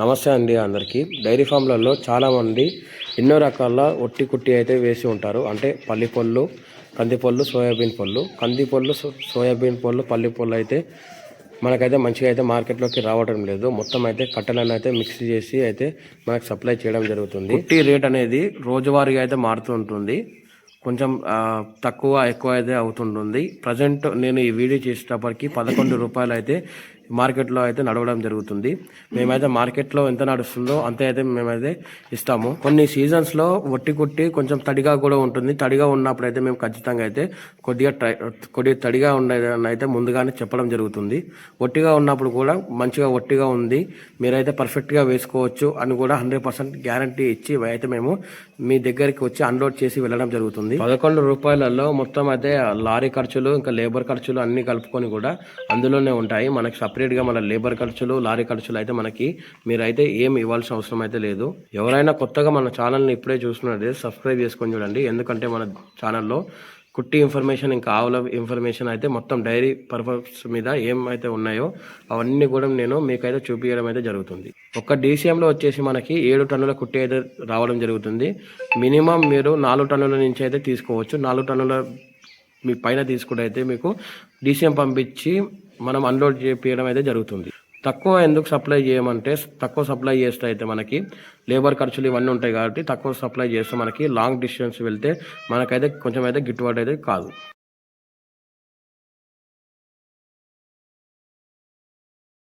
నమస్తే అండి అందరికీ. డైరీ ఫామ్లలో చాలామంది ఎన్నో రకాల ఒట్టి కుట్టి అయితే వేసి ఉంటారు. అంటే పల్లి పళ్ళు కంది పళ్ళు సోయాబీన్ పళ్ళు. కంది పళ్ళు సోయాబీన్ పళ్ళు పల్లి పళ్ళు అయితే మనకైతే మంచిగా అయితే మార్కెట్లోకి రావడం లేదు. మొత్తం అయితే కట్టెలను అయితే మిక్స్ చేసి అయితే మనకు సప్లై చేయడం జరుగుతుంది. కుట్టి రేట్ అనేది రోజువారీగా అయితే మారుతూ ఉంటుంది. కొంచెం తక్కువ ఎక్కువ అయితే అవుతుంటుంది. ప్రజెంట్ నేను ఈ వీడియో చేసేటప్పటికి పదకొండు రూపాయలు అయితే మార్కెట్లో అయితే నడవడం జరుగుతుంది. మేమైతే మార్కెట్లో ఎంత నడుస్తుందో అంతే అయితే మేమైతే ఇస్తాము. కొన్ని సీజన్స్లో వట్టి కొట్టి కొంచెం తడిగా కూడా ఉంటుంది. తడిగా ఉన్నప్పుడు అయితే మేము ఖచ్చితంగా అయితే కొద్దిగా ట్రై కొద్దిగా తడిగా ఉండేదని అయితే ముందుగానే చెప్పడం జరుగుతుంది. ఒట్టిగా ఉన్నప్పుడు కూడా మంచిగా ఒట్టిగా ఉంది. మీరైతే పర్ఫెక్ట్గా వేసుకోవచ్చు అని కూడా హండ్రెడ్ పర్సెంట్ గ్యారంటీ ఇచ్చి అయితే మేము మీ దగ్గరికి వచ్చి అన్లోడ్ చేసి వెళ్ళడం జరుగుతుంది. పదకొండు రూపాయలలో మొత్తం అయితే లారీ ఖర్చులు ఇంకా లేబర్ ఖర్చులు అన్నీ కలుపుకొని కూడా అందులోనే ఉంటాయి. మనకి సపరేట్గా మన లేబర్ ఖర్చులు లారీ ఖర్చులు అయితే మనకి మీరైతే ఏం ఇవ్వాల్సిన అవసరం అయితే లేదు. ఎవరైనా కొత్తగా మన ఛానల్ని ఇప్పుడే చూస్తున్నట్లయితే సబ్స్క్రైబ్ చేసుకొని చూడండి. ఎందుకంటే మన ఛానల్లో కుట్టి ఇన్ఫర్మేషన్ ఇంకా ఆవుల ఇన్ఫర్మేషన్ అయితే మొత్తం డైరీ పర్పస్ మీద ఏమైతే ఉన్నాయో అవన్నీ కూడా నేను మీకైతే చూపించడం అయితే జరుగుతుంది. ఒక డీసీఎంలో వచ్చేసి మనకి ఏడు టన్నుల కుట్టి అయితే రావడం జరుగుతుంది. మినిమం మీరు నాలుగు టన్నుల నుంచి అయితే తీసుకోవచ్చు. నాలుగు టన్నుల మీ పైన తీసుకుంటే అయితే మీకు డీసీఎం పంపించి మనం అన్లోడ్ చేయడం అయితే జరుగుతుంది. తక్కువ ఎందుకు సప్లై చేయమంటే తక్కువ సప్లై చేస్తే అయితే మనకి లేబర్ ఖర్చులు ఇవన్నీ ఉంటాయి కాబట్టి తక్కువ సప్లై చేస్తే మనకి లాంగ్ డిస్టెన్స్ వెళ్తే మనకైతే కొంచెం అయితే గిట్టుబాటు అయితే కాదు.